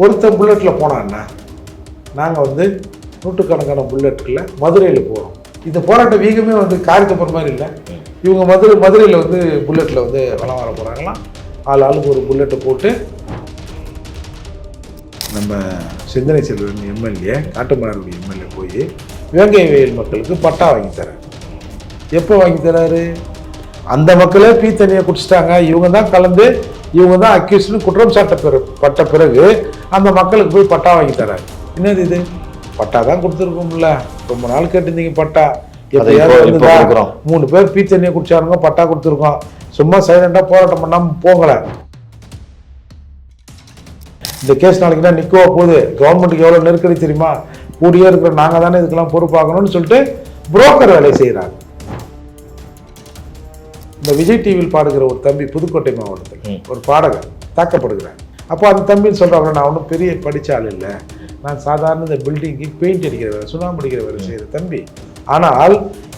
ஒருத்தன் புல்லட்டில் போனான்னா நாங்கள் வந்து நூற்றுக்கணக்கான புல்லட்டில் மதுரையில் போகிறோம் இந்த போராட்ட வீகமே வந்து காரியத்தை போகிற மாதிரி இல்லை. இவங்க மதுரை மதுரையில் வந்து புல்லட்டில் வந்து வளம் வர போகிறாங்களாம் ஆள் ஆளுக்கு ஒரு புல்லட்டை போட்டு நம்ம சிந்தனை செல்வன் எம்எல்ஏ காட்டுமலருடைய எம்எல்ஏ போய் வேங்கை வயல் மக்களுக்கு பட்டா வாங்கி தரேன் எப்போ வாங்கி தராரு? அந்த மக்களே பீ தண்ணியை குடிச்சிட்டாங்க. இவங்க தான் கலந்து இவங்க தான் அக்யூஸ்னு குற்றம் சாட்ட பிற பட்ட பிறகு அந்த மக்களுக்கு போய் பட்டா வாங்கி தராரு என்னது இது? பட்டா தான் கொடுத்துருக்கோம்ல. ரொம்ப நாள் கேட்டிருந்தீங்க பட்டா? கொடுக்குறோம். மூணு பேர் பீ தண்ணியை குடிச்சாருங்க பட்டா கொடுத்துருக்கோம். சும்மா சைலண்டாக போராட்டம் பண்ணாமல் போகலை இந்த கேஸ் நாளைக்கு தான் நிற்கவா போகுது. கவர்மெண்ட்டுக்கு எவ்வளோ நெருக்கடி தெரியுமா? கூடியே இருக்கிற நாங்கள் தானே இதுக்கெல்லாம் பொறுப்பாகணும்னு சொல்லிட்டு புரோக்கர் வேலை செய்கிறாங்க இந்த விஜய் டிவியில் பாடுகிற ஒரு தம்பி புதுக்கோட்டை மாவட்டத்தில். ஒரு பாடகர் தாக்கப்படுகிறார். அப்போ அந்த தம்பி சொல்கிறாங்க நான் ஒன்றும் பெரிய படிச்ச ஆள் இல்லை. நான் சாதாரண இந்த பில்டிங்க்கு பெயிண்ட் அடிக்கிற வேலை சுண்ணாம்பு அடிக்கிற வேலை செய்கிற தம்பி. ஆனால்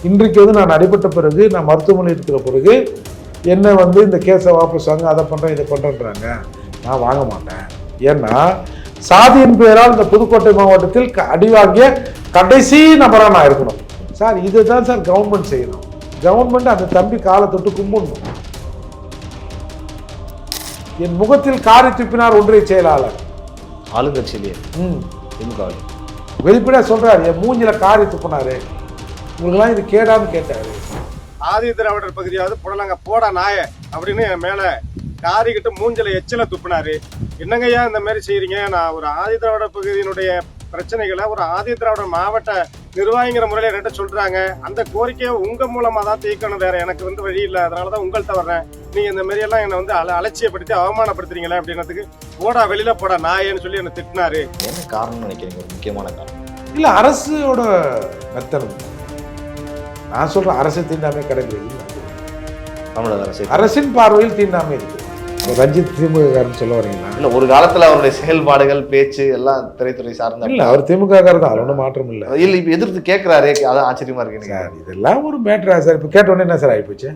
இன்றைக்கு வந்து நான் அடிபட்ட பிறகு நான் மருத்துவமனை இருக்கிற பிறகு என்ன வந்து இந்த கேஸை வாபஸ் வாங்க அதை பண்ணுறேன் இதை பண்ணுறேன்றாங்க நான் வாங்க மாட்டேன். ஏன்னா சாதியின் பெயரால் இந்த புதுக்கோட்டை மாவட்டத்தில் அடி வாங்கிய கடைசி நபராக நான் இருக்கணும். சார் இதுதான் சார் கவர்மெண்ட் செய்யணும். கவர்மெண்ட் அந்த தம்பி காலை தொட்டு கும்பிடணும். என் முகத்தில் காரி துப்பினார் ஒன்றிய செயலாளர். ஆளுங்கட்சியிலேயே ம். திமுக வெளிப்படையா சொல்றாரு என் மூஞ்சில காரி துப்புனாரு. உங்களுக்குலாம் இது கேடான்னு கேட்டாரு. ஆதி திராவிடர் பகுதியாவது புடலங்க போடா நாய அப்படின்னு என் மேல காரிக்கிட்டு மூஞ்சில எச்சில துப்புனாரு. என்னங்கய்யா இந்த மாதிரி செய்றீங்க? நான் ஒரு ஆதி திராவிடர் பகுதியினுடைய பிரச்சனைகளை ஒரு ஆதி திராவிடர் மாவட்ட நிர்வாகிங்கிற முறையில என்கிட்ட சொல்றாங்க. அந்த கோரிக்கையை உங்க மூலமா தான் தீர்க்கணும். வேற எனக்கு வந்து வழி இல்லை. அதனாலதான் உங்கள்கிட்ட வர்றேன். நீங்க இந்த மாதிரி எல்லாம் என்னை வந்து அல அலட்சியப்படுத்தி அவமானப்படுத்துறீங்களே அப்படின்றதுக்கு போடா வெளியில போடா நாயன்னு சொல்லி என்னை திட்டினாரு. என்ன காரணம் நினைக்கிறீங்க? முக்கியமான காரணம். இல்ல அரசோட மெத்தனம் நான் சொல்றேன் அரசு தீண்டாமை கடைபிடிக்கல தமிழக அரசு அரசின் பார்வையில் தீண்டாமை இருக்கு. இப்ப ரஞ்சித் திமுககாரன் சொல்ல வரீங்களா? இல்ல ஒரு காலத்துல அவருடைய செயல்பாடுகள் பேச்சு எல்லாம் திரைத்துறை சார்ந்த இல்ல அவர் திமுககாரர் தான். அது ஒன்றும் மாற்றம் இல்லை. இல்ல இப்ப எதிர்த்து கேட்கிறாரே அதான் ஆச்சரியமா இருக்கு சார் இதெல்லாம் ஒரு மேட்ரா சார். இப்போ கேட்ட உடனே என்ன சார் ஆகிப்போச்சு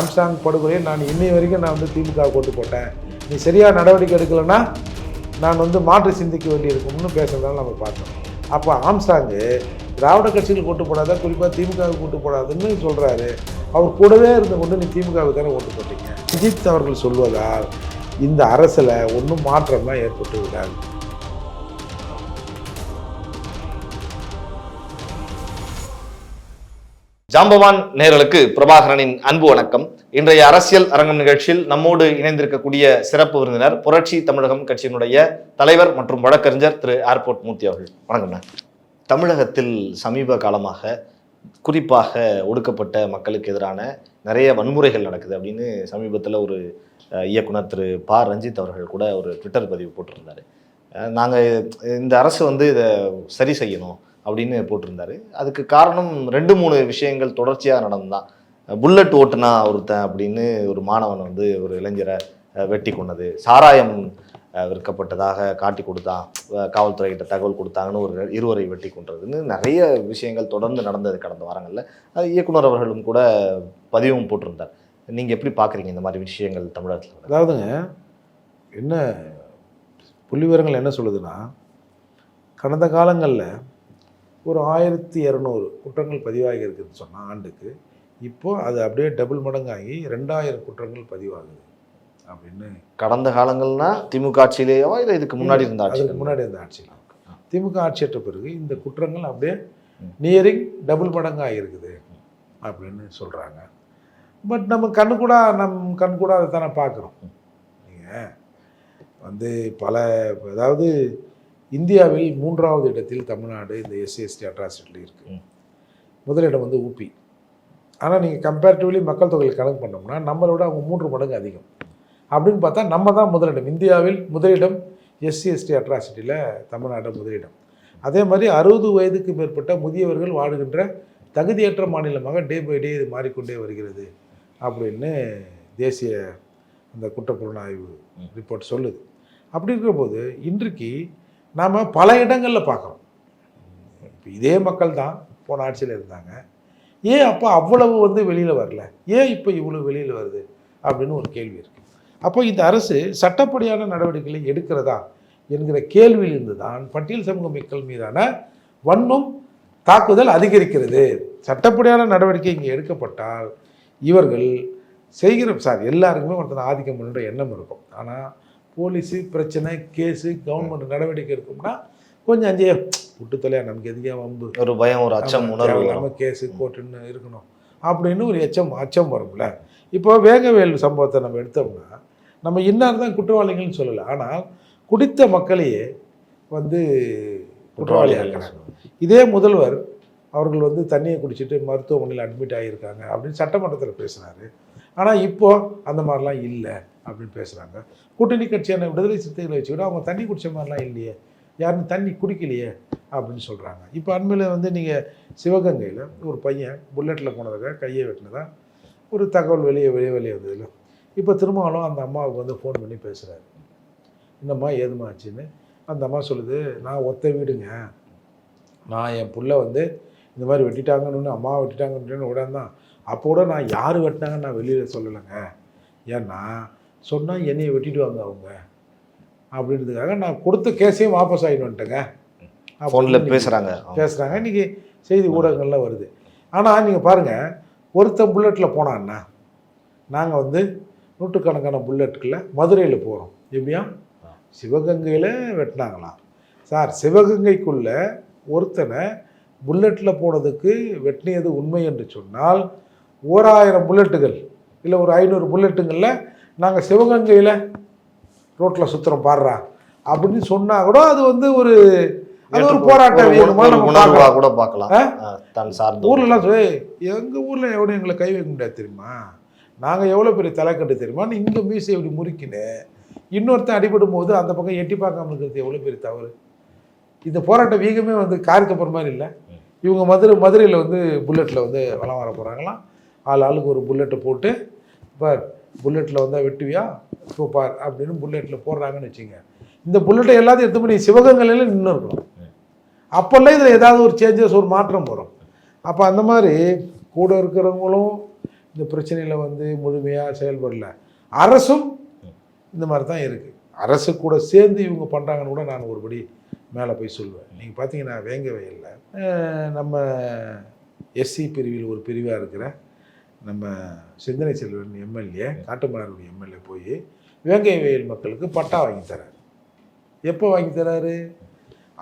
ஆம்ஸ்டாங் படுகொலையை நான் இன்னை வரைக்கும் நான் வந்து திமுக ஓட்டு போட்டேன். நீ சரியா நடவடிக்கை எடுக்கலைன்னா நான் வந்து மாற்று சிந்திக்க வேண்டியிருக்கும்னு பேசுறதால நம்ம பார்த்தோம். அப்போ ஆம்ஸ்டாங்கு திராவிட கட்சிகளுக்கு ஓட்டு போடாத? குறிப்பாக திமுகவுக்கு கூட்டு போடாதுன்னு சொல்கிறாரு அவர் கூடவே இருந்து கொண்டு நீ திமுகவுக்கு தானே ஓட்டு போட்டீங்க. அஜித் அவர்கள் சொல்வதால் இந்த அரசில் ஒன்றும் மாற்றம்லாம் ஏற்பட்டு விடாது. ஜாம்பவான் நேரலுக்கு பிரபாகரனின் அன்பு வணக்கம். இன்றைய அரசியல் அரங்கம் நிகழ்ச்சியில் நம்மோடு இணைந்திருக்கக்கூடிய சிறப்பு விருந்தினர் புரட்சி தமிழகம் கட்சியினுடைய தலைவர் மற்றும் வழக்கறிஞர் திரு ஏர்போர்ட் மூர்த்தி அவர்கள். வணக்கம்ண்ணா தமிழகத்தில் சமீப காலமாக குறிப்பாக ஒடுக்கப்பட்ட மக்களுக்கு எதிரான நிறைய வன்முறைகள் நடக்குது அப்படின்னு சமீபத்தில் ஒரு இயக்குனர் திரு ப. ரஞ்சித் அவர்கள் கூட ஒரு ட்விட்டர் பதிவு போட்டிருந்தார். நாங்கள் இந்த அரசு வந்து இதை சரி செய்யணும் அப்படின்னு போட்டிருந்தாரு. அதுக்கு காரணம் ரெண்டு மூணு விஷயங்கள் தொடர்ச்சியாக நடந்தான் புல்லட் ஓட்டுனா ஒருத்தன் அப்படின்னு ஒரு மாணவன் வந்து ஒரு இளைஞரை வெட்டி கொண்டது சாராயம் விற்கப்பட்டதாக காட்டி கொடுத்தான் அஹ், காவல்துறைகிட்ட தகவல் கொடுத்தாங்கன்னு ஒரு இருவரை வெட்டி கொண்டதுன்னு நிறைய விஷயங்கள் தொடர்ந்து நடந்தது கடந்த வாரங்களில். அது இயக்குனர் அவர்களும் கூட பதிவும் போட்டிருந்தார். நீங்கள் எப்படி பார்க்குறீங்க இந்த மாதிரி விஷயங்கள் தமிழகத்தில்? அதாவதுங்க என்ன புள்ளிவிவரங்கள் என்ன சொல்லுதுன்னா கடந்த காலங்களில் ஒரு ஆயிரத்தி இரநூறு குற்றங்கள் பதிவாகி இருக்குதுன்னு சொன்னால் ஆண்டுக்கு இப்போது அது அப்படியே டபுள் மடங்காகி ரெண்டாயிரம் குற்றங்கள் பதிவாகுது. அப்படின்னு. கடந்த காலங்கள்னா திமுக ஆட்சியிலேயோ இல்லை இதுக்கு முன்னாடி இருந்த ஆட்சி முன்னாடி இருந்த ஆட்சியில். திமுக ஆட்சியற்ற பிறகு இந்த குற்றங்கள் அப்படியே நியரிங் டபுள் மடங்காக இருக்குது அப்படின்னு சொல்கிறாங்க பட் நம்ம கண்ணு கூட நம் கண் கூட அதை தானே பார்க்குறோம். நீங்கள் வந்து பல அதாவது இந்தியாவில் மூன்றாவது இடத்தில் தமிழ்நாடு இந்த எஸ்சி எஸ்டி அட்ராசிட்டியில் இருக்குது. முதலிடம் வந்து ஊபி. ஆனால் நீங்கள் கம்பேரிட்டிவ்லி மக்கள் தொகையில் கணக்கு பண்ணோம்னா நம்மளோட அவங்க மூன்று மடங்கு அதிகம். அப்படின்னு பார்த்தா நம்ம தான் முதலிடம். இந்தியாவில் முதலிடம் எஸ்சி எஸ்டி அட்ராசிட்டியில் தமிழ்நாடு முதலிடம். அதே மாதிரி அறுபது வயதுக்கு மேற்பட்ட முதியவர்கள் வாழுகின்ற தகுதியற்ற மாநிலமாக டே பை டே இது மாறிக்கொண்டே வருகிறது அப்படின்னு தேசிய அந்த குற்றப்புலனாய்வு ரிப்போர்ட் சொல்லுது. அப்படி இருக்கிறபோது இன்றைக்கு நாம் பல இடங்களில் பார்க்குறோம். இப்போ இதே மக்கள் தான் போன ஆட்சியில் இருந்தாங்க. ஏன் அப்போ அவ்வளவு வந்து வெளியில் வரல? ஏன் இப்போ இவ்வளோ வெளியில் வருது? அப்படின்னு ஒரு கேள்வி இருக்குது அப்போ இந்த அரசு சட்டப்படியான நடவடிக்கைகளை எடுக்கிறதா என்கிற கேள்வியிலிருந்து தான் பட்டியல் சமூக மக்கள் மீதான வன்மம் தாக்குதல் அதிகரிக்கிறது. சட்டப்படியான நடவடிக்கை இங்கே எடுக்கப்பட்டால் இவர்கள் செய்கிற சார் எல்லாருக்குமே ஒருத்தர் ஆதிக்கம் பண்ணுற எண்ணம் இருக்கும். ஆனால் போலீஸு பிரச்சனை கேஸு கவர்மெண்ட் நடவடிக்கை எடுக்கும்னா கொஞ்சம் அஞ்சே விட்டு தொலையா நமக்கு எதுக்கே வம்பு? ஒரு பயம் ஒரு அச்சம் உணர்வு. நம்ம கேஸு கோர்ட்டுன்னு இருக்கணும். அப்படின்னு ஒரு எச்சம் அச்சம் வரும்ல. இப்போ வேங்கவேல் சம்பவத்தை நம்ம எடுத்தோம்னா நம்ம இன்னார் தான் குற்றவாளிகள்னு சொல்லலை. ஆனால் குடித்த மக்களையே வந்து குற்றவாளியாக்குறாங்க இதே முதல்வர் அவர்கள் வந்து தண்ணியை குடிச்சிட்டு மருத்துவமனையில் அட்மிட் ஆகியிருக்காங்க அப்படின்னு சட்டமன்றத்தில் பேசுனாரு ஆனால் இப்போ அந்த மாதிரிலாம் இல்லை அப்படின்னு பேசுகிறாங்க கூட்டணி கட்சியான விடுதலை சிறுத்தைகளை வச்சுக்கிட்டு அவங்க தண்ணி குடிச்ச மாதிரிலாம் இல்லையே. யாரும் தண்ணி குடிக்கலையே அப்படின்னு சொல்கிறாங்க இப்போ அண்மையில் வந்து நீங்கள் சிவகங்கையில் ஒரு பையன் புல்லட்டில் போனதுக்காக கையை வெட்டினதா ஒரு தகவல் வெளியே வெளியே வெளியே வந்ததில்ல இப்போ திருமாவளம் அந்த அம்மாவுக்கு வந்து ஃபோன் பண்ணி பேசுகிறாரு என்னம்மா ஏதும்மா ஆச்சுன்னு? அந்த அம்மா சொல்லுது நான் ஒத்த வீடுங்க. நான் என் புள்ள வந்து இந்த மாதிரி வெட்டிட்டாங்கன்னு அம்மா வெட்டிட்டாங்கன்னு உடனே அப்போ கூட நான் யார் வெட்டினாங்கன்னு நான் வெளியில் சொல்லலைங்க. ஏன்னா சொன்னால் என்னையை வெட்டிடுவாங்க அவங்க. அப்படின்றதுக்காக நான் கொடுத்த கேஸையும் வாபஸ் ஆகிட்டு வந்துட்டேங்க. ஃபோனில் பேசுகிறாங்க பேசுகிறாங்க இன்றைக்கி செய்தி ஊடகங்கள்ல வருது. ஆனால் நீங்கள் பாருங்கள் ஒருத்தன் புல்லட்டில் போனான்னா நாங்கள் வந்து நூற்றுக்கணக்கான புல்லட்டுக்குள்ள மதுரையில் போகிறோம். எப்படியா? சிவகங்கையில் வெட்டினாங்களாம். சார் சிவகங்கைக்குள்ள ஒருத்தனை புல்லட்டில் போனதுக்கு வெட்டினது உண்மை என்று சொன்னால் ஓராயிரம் புல்லட்டுகள் இல்லை ஒரு ஐநூறு புல்லட்டுங்களில் நாங்கள் சிவகங்கையில் ரோட்டில் சுற்றுறோம் பாடுறா. அப்படின்னு சொன்னால் கூட அது வந்து ஒரு அது ஒரு போராட்ட ஒரு வீரமா ஒரு நம்ம உணர்வா பார்க்கலாம். கூட பார்க்கலாம். ஊர்லலாம் எங்கள் ஊரில் எவனும் எங்களை கை வைக்க முடியாது தெரியுமா? நாங்கள் எவ்வளோ பெரிய தலைக்கட்டு தெரியுமா? இங்கே மீசை இப்படி முறுக்கின்னு இன்னொருத்தன் அடிபடும் போது அந்த பக்கம் எட்டி பார்க்காம இருக்கிறது எவ்வளோ பெரிய தவறு? இந்த போராட்ட வீகமே வந்து காரிக்கப்புறம் மாதிரி இல்லை. இவங்க மதுரை மதுரையில் வந்து புல்லட்டில் வந்து வளம் வர போகிறாங்களாம் ஆள் ஆளுக்கு ஒரு புல்லட்டை போட்டு பார் புல்லட்டில் வந்தால் வெட்டுவியா? இப்போ பார் அப்படின்னு புல்லட்டில் போடுறாங்கன்னு வச்சுங்க. இந்த புல்லட்டை எல்லாத்தையும் எடுத்து பண்ணி சிவகங்கையில் நின்று இருக்கணும். அப்போல்லாம் இதில் ஏதாவது ஒரு சேஞ்சஸ் ஒரு மாற்றம் வரும். அப்போ அந்த மாதிரி கூட இருக்கிறவங்களும் இந்த பிரச்சனையில் வந்து முழுமையாக செயல்படல. அரசும் இந்த மாதிரி தான் இருக்குது அரசு கூட சேர்ந்து இவங்க பண்ணுறாங்கன்னு கூட நான் ஒருபடி மேலே போய் சொல்லுவேன். நீங்கள் பார்த்தீங்கன்னா வேங்க வயலில் நம்ம எஸ்சி பிரிவில் ஒரு பிரிவாக இருக்கிற நம்ம சிந்தனை செல்வன் எம்எல்ஏ காட்டுமன்னார்குடி எம்எல்ஏ போய் வேங்கை வயல் மக்களுக்கு பட்டா வாங்கி தராரு. எப்போ வாங்கி தராரு?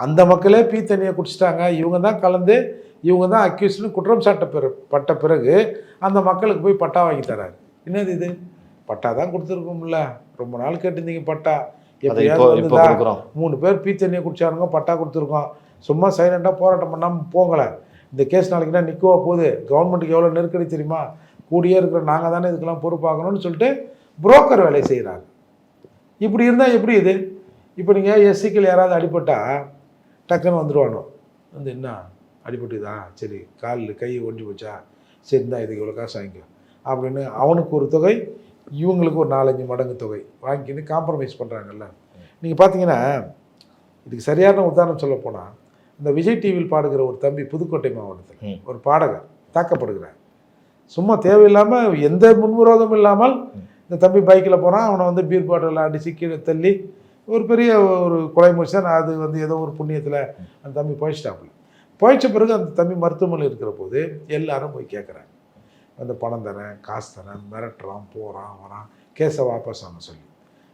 அந்த மக்களே பீ தண்ணியை குடிச்சிட்டாங்க. இவங்க தான் கலந்து இவங்க தான் அக்யூஸ்னு குற்றம் சாட்ட பிற பட்ட பிறகு அந்த மக்களுக்கு போய் பட்டா வாங்கி தராரு என்னது இது? பட்டா தான் கொடுத்துருக்கோம்ல. ரொம்ப நாள் கேட்டிருந்தீங்க பட்டா? கொடுக்குறோம். மூணு பேர் பீ தண்ணியை குடிச்சாருங்க பட்டா கொடுத்துருக்கோம். சும்மா சைலண்டாக போராட்டம் பண்ணாமல் போங்களே இந்த கேஸ் நாளைக்குனா நிற்கவா போகுது. கவர்மெண்ட்டுக்கு எவ்வளோ நெருக்கடி தெரியுமா? கூடியே இருக்கிற நாங்கள் தானே இதுக்கெல்லாம் பொறுப்பாகணும்னு சொல்லிட்டு புரோக்கர் வேலை செய்கிறாங்க இப்படி இருந்தால் எப்படி இது? இப்போ நீங்கள் எஸ்சிக்கள் யாராவது அடிபட்டா டக்குன்னு வந்துடுவானோ வந்து என்ன? அடிபட்டுதா சரி காலில் கை ஒண்டி போச்சா? சரி தான் இதுக்கு இவ்வளோ காசு வாங்கிக்கோ. அப்படின்னு அவனுக்கு ஒரு தொகை இவங்களுக்கு ஒரு நாலஞ்சு மடங்கு தொகை வாங்கிக்கின்னு காம்ப்ரமைஸ் பண்ணுறாங்கல்ல நீங்கள் பார்த்தீங்கன்னா இதுக்கு சரியான உதாரணம் சொல்ல போனால் இந்த விஜய் டிவியில் பாடுகிற ஒரு தம்பி புதுக்கோட்டை மாவட்டத்தில். ஒரு பாடகர் தாக்கப்படுகிறார். சும்மா தேவையில்லாமல் எந்த முன்விரோதமும் இல்லாமல் இந்த தம்பி பைக்கில் போகிறான் அவனை வந்து பீர் பாட்டில் அடித்து கீழே தள்ளி ஒரு பெரிய ஒரு கொலை முடிச்சான் அது வந்து ஏதோ ஒரு புண்ணியத்தில் அந்த தம்பி போயிச்சிட்டாப்புல போயிச்ச பிறகு அந்த தம்பி மருத்துவமனையில் இருக்கிற போது எல்லாரும் போய் கேட்குறாங்க அந்த பணம் தரேன் காசு தரேன் மிரட்டுறான் போகிறான் வரான் கேஸை வாபஸ் வாங்க சொல்லி.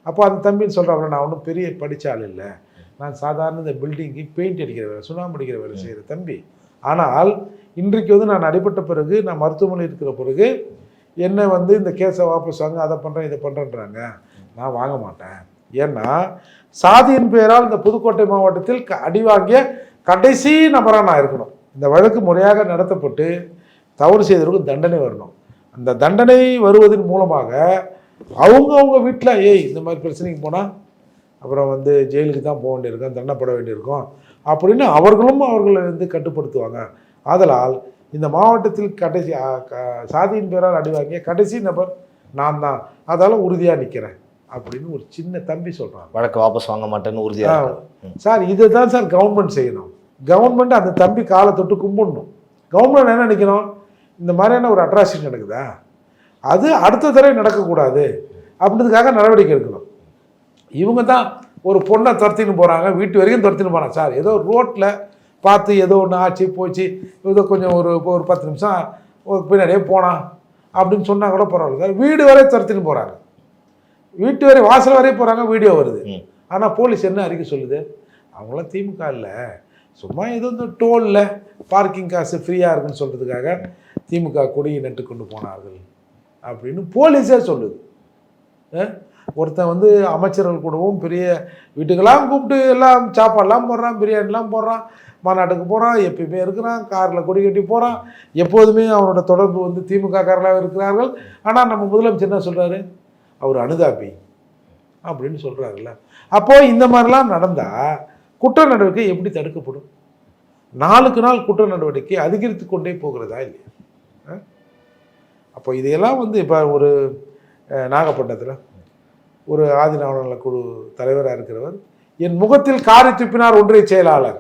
அப்போ அந்த தம்பின்னு சொல்கிறாங்க நான் ஒன்றும் பெரிய படிச்ச ஆள் இல்லை. நான் சாதாரண இந்த பில்டிங்க்கு பெயிண்ட் அடிக்கிற வேலை சுண்ணாம்பு அடிக்கிற வேலை செய்கிற தம்பி. ஆனால் இன்றைக்கு வந்து நான் அடிபட்ட பிறகு நான் மருத்துவமனையில் இருக்கிற பிறகு என்னை வந்து இந்த கேஸை வாபஸ் வாங்க அதை பண்ணுறேன் இதை பண்ணுறேன்றாங்க நான் வாங்க மாட்டேன். ஏன்னா சாதியின் பெயரால் இந்த புதுக்கோட்டை மாவட்டத்தில் க- அடி வாங்கிய கடைசி நபராக நான் இருக்கணும். இந்த வழக்கு முறையாக நடத்தப்பட்டு தவறு செய்தவருக்கு தண்டனை வரணும். அந்த தண்டனை வருவதன் மூலமாக அவங்கவுங்க வீட்டில் ஏய் இந்த மாதிரி பிரச்சனைக்கு போனால் அப்புறம் வந்து ஜெயிலுக்கு தான் போக வேண்டியிருக்கும் தண்டப்பட வேண்டியிருக்கும் அப்படின்னு அவர்களும் அவர்களை வந்து கட்டுப்படுத்துவாங்க. ஆதலால் இந்த மாவட்டத்தில் கடைசி சாதியின் பேரால் அடி வாங்கிய கடைசி நபர் நான் தான். அதால் உறுதியாக நிற்கிறேன் அப்படின்னு ஒரு சின்ன தம்பி சொல்கிறாங்க வழக்கு வாபஸ் வாங்க மாட்டேன்னு உறுதியா ஆ. இருக்காரு. சார் இதை தான் சார் கவர்மெண்ட் செய்யணும். கவர்மெண்ட் அந்த தம்பி காலை தொட்டு கும்பிடணும். கவர்மெண்ட் என்ன நினைக்கணும்? இந்த மாதிரியான ஒரு அட்ராசிட்டி நடக்குதா? அது அடுத்த தடவை நடக்கக்கூடாது அப்படின்றதுக்காக நடவடிக்கை எடுக்கணும். இவங்க தான் ஒரு பொண்ணை துரத்தின்னு போகிறாங்க வீட்டு வரைக்கும் துரத்தின்னு போகிறாங்க சார் ஏதோ ரோட்டில் பார்த்து ஏதோ ஒன்று ஆச்சு போச்சு ஏதோ கொஞ்சம் ஒரு ஒரு பத்து நிமிஷம் பின்னாடியே போனான் அப்படின்னு சொன்னால் கூட பரவாயில்ல சார். வீடு வரை துரத்தின்னு போகிறாங்க வீட்டு வரை வாசல் வரை போகிறாங்க வீடியோ வருது. ஆனால் போலீஸ் என்ன அறிக்கை சொல்லுது? அவங்களாம் திமுக இல்லை சும்மா ஏதோ இந்த டோலில் பார்க்கிங் காசு ஃப்ரீயாக இருக்குன்னு சொல்கிறதுக்காக திமுக கொடியை நட்டு கொண்டு போனார்கள் அப்படின்னு போலீஸே சொல்லுது. ஒருத்தன் வந்து அமைச்சர்கள் கூடவும் பெரிய வீட்டுக்கெல்லாம் கூப்பிட்டு எல்லாம் சாப்பாடெல்லாம் போடுறான் பிரியாணிலாம் போடுறான் மாநாட்டுக்கு போகிறான் எப்பயுமே இருக்கிறான் காரில் கொடி கட்டி போகிறான் எப்போதுமே அவனோட தொடர்பு வந்து திமுக காரலாக இருக்கிறார்கள். ஆனால் நம்ம முதலமைச்சர் என்ன சொல்கிறாரு அவர் அனுதாபி அப்படின்னு சொல்கிறாருல்ல அப்போது இந்த மாதிரிலாம் நடந்தால் குற்ற நடவடிக்கை எப்படி தடுக்கப்படும்? நாளுக்கு நாள் குற்ற நடவடிக்கை அதிகரித்து கொண்டே போகிறதா இல்லையா? அப்போ இதையெல்லாம் வந்து இப்போ ஒரு நாகப்பட்டினத்தில் ஒரு ஆதிநாவல குழு தலைவராக இருக்கிறவர் என் முகத்தில் காரி துப்பினார் ஒன்றிய செயலாளர்.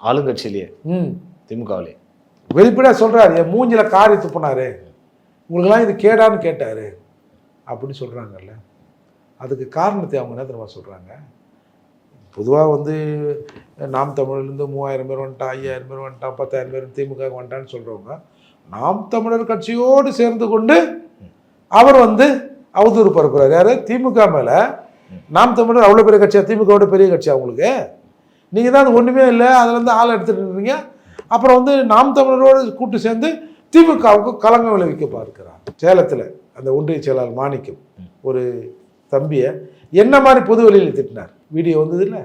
ஆளுங்கட்சியிலேயே. ம். திமுகவிலே. வெளிப்படையாக சொல்கிறார் என் மூஞ்சில காரி துப்புனாரு உங்களுக்கெல்லாம் இது கேடான்னு கேட்டார் அப்படின்னு சொல்கிறாங்கல்ல அதுக்கு காரணத்தை அவங்க என்ன தெரியுமா சொல்கிறாங்க பொதுவாக வந்து நாம் தமிழர்லேருந்து மூவாயிரம் பேர் வந்துட்டா ஐயாயிரம் பேர் வந்துட்டா பத்தாயிரம் பேர் திமுக வந்துட்டான்னு சொல்கிறவங்க நாம் தமிழர் கட்சியோடு சேர்ந்து கொண்டு அவர் வந்து அவதூறு பரப்புறாரு. யார்? திமுக மேலே. நாம் தமிழர் அவ்வளோ பெரிய கட்சியா? திமுகவோட பெரிய கட்சியா உங்களுக்கு? நீங்கள் தான் அது ஒன்றுமே இல்லை அதுலேருந்து ஆள் எடுத்துகிட்டு இருக்கிறீங்க அப்புறம் வந்து நாம் தமிழரோடு கூட்டு சேர்ந்து திமுகவுக்கு கலங்கம் விளைவிக்க பார்க்கிறார். சேலத்தில் அந்த ஒன்றிய செயலாளர் மாணிக்கம் ஒரு தம்பியை என்ன மாதிரி பொது வெளியில் திட்டினார்? வீடியோ வந்தது இல்லை?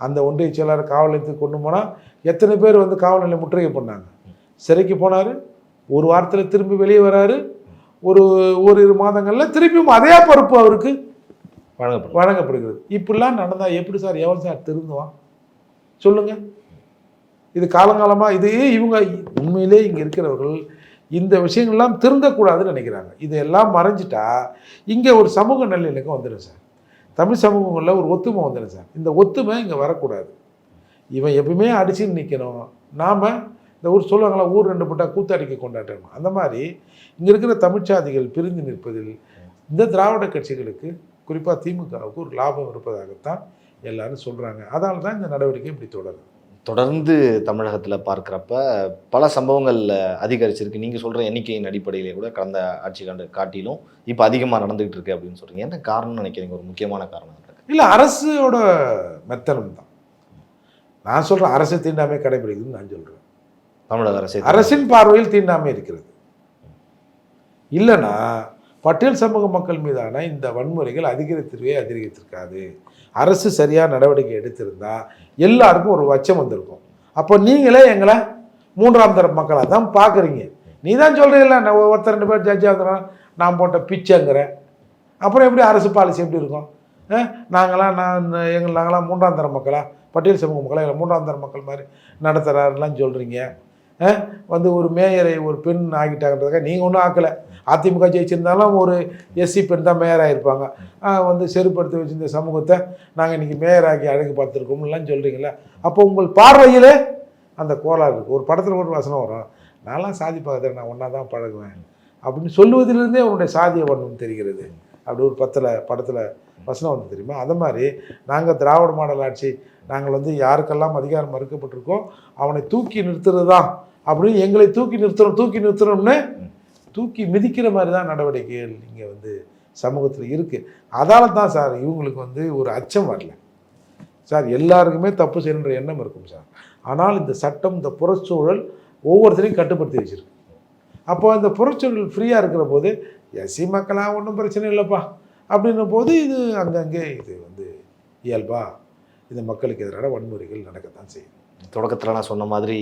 அந்த ஒன்றிய செயலாளர் காவல் நிலையத்துக்கு கொண்டு போனால் எத்தனை பேர் வந்து காவல் நிலையம் முற்றுகை பண்ணாங்க? சிறைக்கு போனார் ஒரு வாரத்தில் திரும்பி வெளியே வராரு ஒரு ஓரிரு மாதங்களில் திரும்பியும் அதே பொறுப்பு அவருக்கு வழங்கப்படுகிறது. இப்படிலாம் நடந்தால் எப்படி சார் எவன் சார் திருந்துவான்? சொல்லுங்க. இது காலங்காலமாக இது இவங்க உண்மையிலே இங்கே இருக்கிறவர்கள் இந்த விஷயங்கள்லாம் திருந்தக்கூடாதுன்னு நினைக்கிறாங்க. இதெல்லாம் மறைஞ்சிட்டா இங்கே ஒரு சமூக நல்லிணக்கம் வந்துடும் சார். தமிழ் சமூகங்களில் ஒரு ஒத்துமை வந்துடும் சார். இந்த ஒத்துமை இங்கே வரக்கூடாது. இவன் எப்பவுமே அடிச்சுன்னு நிற்கணும் நாம் இந்த ஊர் சொல்லுவாங்களா ஊர் ரெண்டு போட்டால் கூத்தாடிக்க கொண்டாட்டணும் அந்த மாதிரி இங்கே இருக்கிற தமிழ்ச்சாதிகள் பிரிந்து நிற்பதில் இந்த திராவிட கட்சிகளுக்கு குறிப்பாக திமுகவுக்கு ஒரு லாபம் இருப்பதாகத்தான் எல்லாரும் சொல்கிறாங்க அதனால தான் இந்த நடவடிக்கை இப்படி தொடருது. தொடர்ந்து தமிழகத்தில் பார்க்குறப்ப பல சம்பவங்கள் அதிகரிச்சிருக்கு. நீங்கள் சொல்கிற எண்ணிக்கையின் அடிப்படையிலே கூட கடந்த ஆட்சி கண்டு காட்டிலும் இப்போ அதிகமாக நடந்துகிட்டு இருக்கு அப்படின்னு சொல்கிறீங்க என்ன காரணம்னு நினைக்கிறீங்க? ஒரு முக்கியமான காரணம் இல்லை அரசோட மெத்தனம் தான். நான் சொல்கிறேன் அரசு தீண்டாமை கடைபிடிக்குதுன்னு நான் சொல்கிறேன் தமிழக அரசு அரசின் பார்வையில் தீண்டாமை இருக்கிறது. இல்லைன்னா பட்டியல் சமூக மக்கள் மீதான இந்த வன்முறைகள் அதிகரித்திருவே அதிகரித்திருக்காது. அரசு சரியாக நடவடிக்கை எடுத்திருந்தால் எல்லாருக்கும் ஒரு வச்சம் வந்திருக்கும். அப்போ நீங்களே எங்களை மூன்றாம் தர மக்களாக தான் பார்க்குறீங்க நீ தான் சொல்கிறீங்கள நான் ஒருத்தர் ரெண்டு பேர் ஜட்ஜ் இருக்கிறோம் நான் போட்ட பிச்சைங்கிறேன். அப்புறம் எப்படி அரசு பாலிசி எப்படி இருக்கும்? நாங்களாம் நான் எங்கள் நாங்களாம் மூன்றாம் தர மக்களாக பட்டியல் சமூக மக்களாக இல்லை மூன்றாம் தர மக்கள் மாதிரி நடத்துகிறாருலாம் சொல்கிறீங்க வந்து ஒரு மேயரை ஒரு பெண் ஆகிட்டாங்கன்றதுக்காக நீங்கள் ஒன்றும் ஆக்கலை. அதிமுக ஜெயிச்சிருந்தாலும் ஒரு எஸ்சி பெண் தான் மேயராக இருப்பாங்க வந்து செருப்படுத்தி வச்சிருந்த சமூகத்தை நாங்கள் இன்றைக்கி மேயராக்கி அழகு பார்த்துருக்கோம்லாம் சொல்கிறீங்களா அப்போ உங்கள் பார்வையிலே அந்த கோளாறு இருக்குது ஒரு படத்தில் ஒரு வசனம் வரும். நான்லாம் சாதி பார்க்கறேன் நான் ஒன்றா தான் பழகுவேன். அப்படின்னு சொல்லுவதிலிருந்தே அவனுடைய சாதிய வண்ணம் தெரிகிறது. அப்படி ஒரு பத்தில் படத்தில் வசனம் வந்து தெரியுமா? அது மாதிரி நாங்கள் திராவிட மாடல் ஆட்சி நாங்கள் வந்து யாருக்கெல்லாம் அதிகாரம் மறுக்கப்பட்டிருக்கோ அவனை தூக்கி நிறுத்துறது தான் அப்படின்னு எங்களை தூக்கி நிறுத்தணும் தூக்கி நிறுத்தணும்னு தூக்கி மிதிக்கிற மாதிரி தான் நடவடிக்கைகள் இங்கே வந்து சமூகத்தில் இருக்குது அதால் தான் சார் இவங்களுக்கு வந்து ஒரு அச்சம் வரல. சார் எல்லாருக்குமே தப்பு செய்யணுன்ற எண்ணம் இருக்கும் சார். ஆனால் இந்த சட்டம் இந்த புறச்சூழல் ஒவ்வொருத்தரையும் கட்டுப்படுத்தி வச்சிருக்கு. அப்போ அந்த புறச்சூழல் ஃப்ரீயாக இருக்கிற போது எஸ்சி மக்களாக ஒன்றும் பிரச்சனை இல்லைப்பா. அப்படின்னும் போது இது அங்கங்கே இது வந்து இயல்பா இந்த மக்களுக்கு எதிரான வன்முறைகள் நடக்கத்தான் செய்யும் தொடக்கத்தில் நான் சொன்ன மாதிரி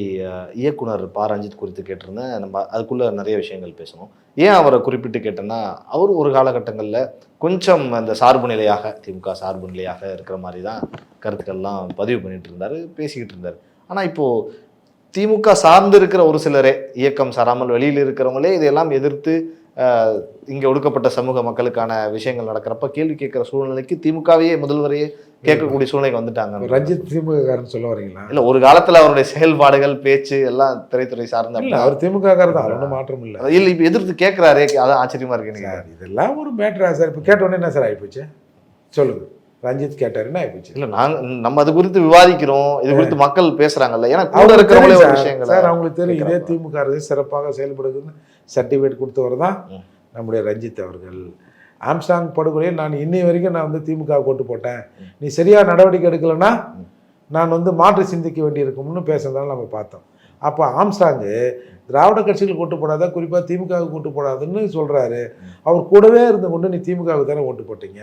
இயக்குனர் பா. ரஞ்சித் குறித்து கேட்டிருந்தேன். நம்ம அதுக்குள்ளே நிறைய விஷயங்கள் பேசணும். ஏன் அவரை குறிப்பிட்டு கேட்டேன்னா அவர் ஒரு காலகட்டங்களில் கொஞ்சம் அந்த சார்பு நிலையாக திமுக சார்பு நிலையாக இருக்கிற மாதிரி தான் கருத்துக்கள்லாம் பதிவு பண்ணிட்டு இருந்தார் பேசிக்கிட்டு இருந்தார். ஆனால் இப்போது திமுக சார்ந்து இருக்கிற ஒரு சிலரே இயக்கம் சாராமல் வெளியில் இருக்கிறவங்களே இதையெல்லாம் எதிர்த்து இங்கே ஒடுக்கப்பட்ட சமூக மக்களுக்கான விஷயங்கள் நடக்கிறப்ப கேள்வி கேட்குற சூழ்நிலைக்கு திமுகவையே முதல்வரையே கேட்கக்கூடிய சூழ்நிலைக்கு வந்துட்டாங்க ரஞ்சித் திமுககாரன் சொல்ல வரீங்களா? இல்ல ஒரு காலத்துல அவருடைய செயல்பாடுகள் பேச்சு எல்லாம் திரைத்துறை சார்ந்த அவர் திமுககாரர் தான். ஒன்றும் மாற்றம் இல்லை. இல்ல இப்ப எதிர்த்து கேட்கிறாரே அதான் ஆச்சரியமா இருக்கு சார் இதெல்லாம் ஒரு மேட்டரா சார். இப்போ கேட்ட உடனே என்ன சார் ஆகிப்போச்சு சொல்லுங்க. ரஞ்சித் கேட்டார் என்ன ஆகிப்போச்சு இல்ல நாங்க நம்ம அது குறித்து விவாதிக்கிறோம். இது குறித்து மக்கள் பேசுறாங்கல்ல. ஏன்னா கூட இருக்கிறவங்களே ஒரு. விஷயங்களை சார் அவங்களுக்கு தெரியும். இதே. திமுக அரசு சிறப்பாக செயல்படுதுன்னு சர்டிஃபிகேட் கொடுத்தவர் தான். நம்முடைய ரஞ்சித் அவர்கள். ஆம்சாங் படுகொலையை நான் இன்னை வரைக்கும் நான் வந்து திமுக கொண்டு ஓட்டு போட்டேன். நீ சரியாக நடவடிக்கை எடுக்கலைன்னா நான் வந்து மாற்று சிந்திக்க வேண்டியிருக்கும்னு பேசுறதால நம்ம பார்த்தோம். அப்போ ஆம்ஸ்டாங்கு திராவிட கட்சிகள் ஓட்டு போடாத குறிப்பாக திமுகவுக்கு ஓட்டு போடாதுன்னு சொல்கிறாரு அவர் கூடவே இருந்து கொண்டு நீ திமுகவுக்கு தானே ஓட்டு போட்டீங்க.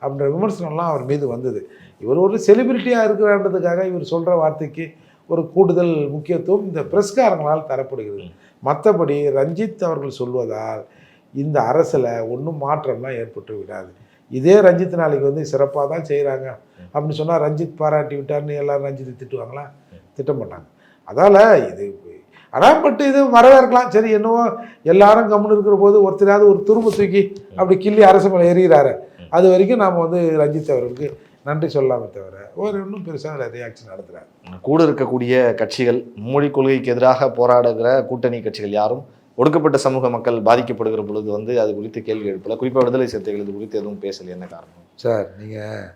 அப்படின்ற விமர்சனம்லாம் அவர் மீது வந்தது. இவர் ஒரு செலிபிரிட்டியாக இருக்கிறான்றதுக்காக இவர் சொல்கிற வார்த்தைக்கு ஒரு கூடுதல் முக்கியத்துவம் இந்த பிரஸ்காரங்களால் தரப்படுகிறது. மற்றபடி ரஞ்சித் அவர்கள் சொல்வதால் இந்த அரசில் ஒன்றும் மாற்றம்லாம் ஏற்பட்டு விடாது. இதே ரஞ்சித் நாளைக்கு வந்து சிறப்பாக தான் செய்கிறாங்க. அப்படின்னு சொன்னால் ரஞ்சித் பாராட்டி விட்டார்னு எல்லாரும் ரஞ்சித்தை திட்டுவாங்களா? திட்ட மாட்டாங்க. அதால் இது ஆனால் பட் இது வரவேற்கலாம் சரி என்னவோ எல்லாரும் கம்முன்னு இருக்கிற போது ஒருத்தராவது ஒரு துரும்பு தூக்கி அப்படி கிள்ளி அரசு மேலே எறிகிறாரு அது வரைக்கும் நாம் வந்து ரஞ்சித் அவர்களுக்கு நன்றி சொல்லாமே தவிர ஒரு ஒன்றும் பெருசாக ரியாக்ஷன் நடத்துகிறார் கூட இருக்கக்கூடிய கட்சிகள் மொழி கொள்கைக்கு எதிராக போராடுகிற கூட்டணி கட்சிகள் யாரும் ஒடுக்கப்பட்ட சமூக மக்கள் பாதிக்கப்படுகிற பொழுது வந்து அது குறித்து கேள்வி எழுப்பல. குறிப்பாக விடுதலை சிறுத்தைகள் இது குறித்து எதுவும் பேசலை. என்ன காரணம்? சார் நீங்கள்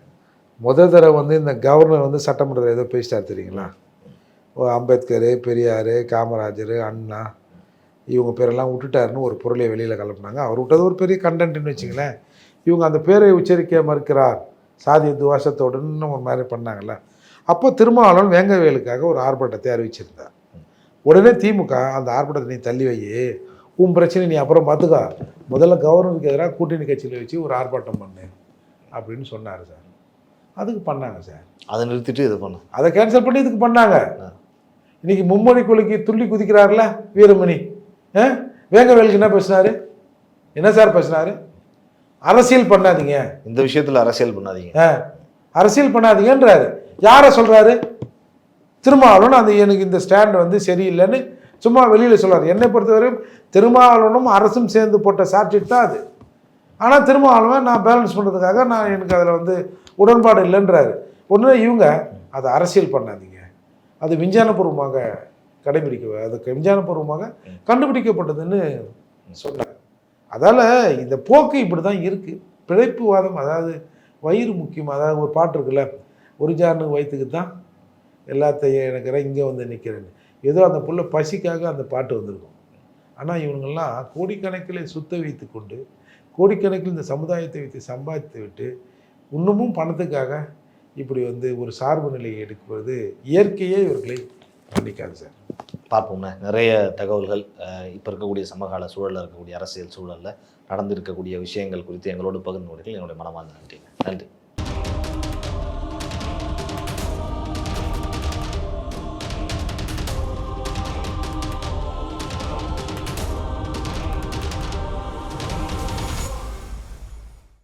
முத தடவை வந்து இந்த கவர்னர் வந்து சட்டமன்றத்தில் ஏதோ பேசிட்டார் தெரியுங்களா? ஓ அம்பேத்கர் பெரியார் காமராஜர் அண்ணா இவங்க பேரெல்லாம் விட்டுட்டாருன்னு ஒரு பொருளை வெளியில் கலப்புனாங்க அவர் விட்டது ஒரு பெரிய கண்டென்ட்னு வச்சுங்களேன். இவங்க அந்த பேரை உச்சரிக்க மறுக்கிறார். சாதி துவாசத்தோடுன்னு ஒரு மாதிரி பண்ணாங்கல்ல. அப்போ திருமாவளவன் வேங்கவேலுக்காக ஒரு ஆர்ப்பாட்டத்தை அறிவிச்சிருந்தார். உடனே திமுக அந்த ஆர்ப்பாட்டத்தை நீ தள்ளி வை. உன் பிரச்சனை நீ அப்புறம் பார்த்துக்கோ. முதல்ல கவர்னருக்கு எதிராக கூட்டணி கட்சியில் வச்சு ஒரு ஆர்ப்பாட்டம் பண்ணு அப்படின்னு சொன்னார் சார். அதுக்கு பண்ணாங்க சார். அதை நிறுத்திட்டு இது பண்ண. அதை கேன்சல் பண்ணி இதுக்கு பண்ணாங்க. இன்னைக்கு மும்மொழி கொலைக்கு துள்ளி குதிக்கிறார்ல வீரமணி. ஆ? வேங்கவேலுக்கு என்ன பேசினாரு? என்ன சார் பேசினாரு? அரசியல் பண்ணாதீங்க. இந்த விஷயத்துல அரசியல் பண்ணாதீங்க. ஆ, அரசியல் பண்ணாதீங்கன்றாரு. யாரை சொல்றாரு? திருமாவளவன் அந்த எனக்கு இந்த ஸ்டாண்ட் வந்து சரியில்லைன்னு சும்மா வெளியில் சொல்லுவார் என்னை பொறுத்தவரையும் திருமாவளவனும் அரசும் சேர்ந்து போட்ட சார்ஜ் தான் அது. ஆனால் திருமாவளவன் நான் பேலன்ஸ் பண்ணுறதுக்காக நான் எனக்கு அதில் வந்து உடன்பாடு இல்லைன்றாரு. ஒன்று இவங்க அதை அரசியல் பண்ணாதீங்க. அது விஞ்ஞானபூர்வமாக கடைபிடிக்க அது விஞ்ஞானபூர்வமாக கண்டுபிடிக்கப்பட்டதுன்னு சொன்னாங்க அதால் இந்த போக்கு இப்படி தான் இருக்குது பிழைப்புவாதம் அதாவது வயிறு முக்கியம் அதாவது ஒரு பாட்டு இருக்குல்ல ஒரு ஜார்னு வயிற்றுக்கு தான் எல்லாத்தையும் எனக்குறேன் இங்கே வந்து நிற்கிறேன்னு. ஏதோ அந்த புள்ள பசிக்காக அந்த பாட்டு வந்திருக்கும். ஆனால் இவங்கெல்லாம் கோடிக்கணக்கில் சுத்த வைத்து கொண்டு கோடிக்கணக்கில் இந்த சமுதாயத்தை வைத்து சம்பாதித்து விட்டு இன்னமும் பணத்துக்காக இப்படி வந்து ஒரு சார்பு நிலையை எடுக்கிறது இயற்கையே இவர்களை மன்னிக்காது சார். பார்ப்போம்ண்ணே. நிறைய தகவல்கள் இப்போ இருக்கக்கூடிய சமகால சூழலில் இருக்கக்கூடிய அரசியல் சூழலில் நடந்திருக்கக்கூடிய விஷயங்கள் குறித்து எங்களோடு பகிர்ந்து கொண்டீர்கள். என்னுடைய மனமார்ந்த நன்றி நன்றி.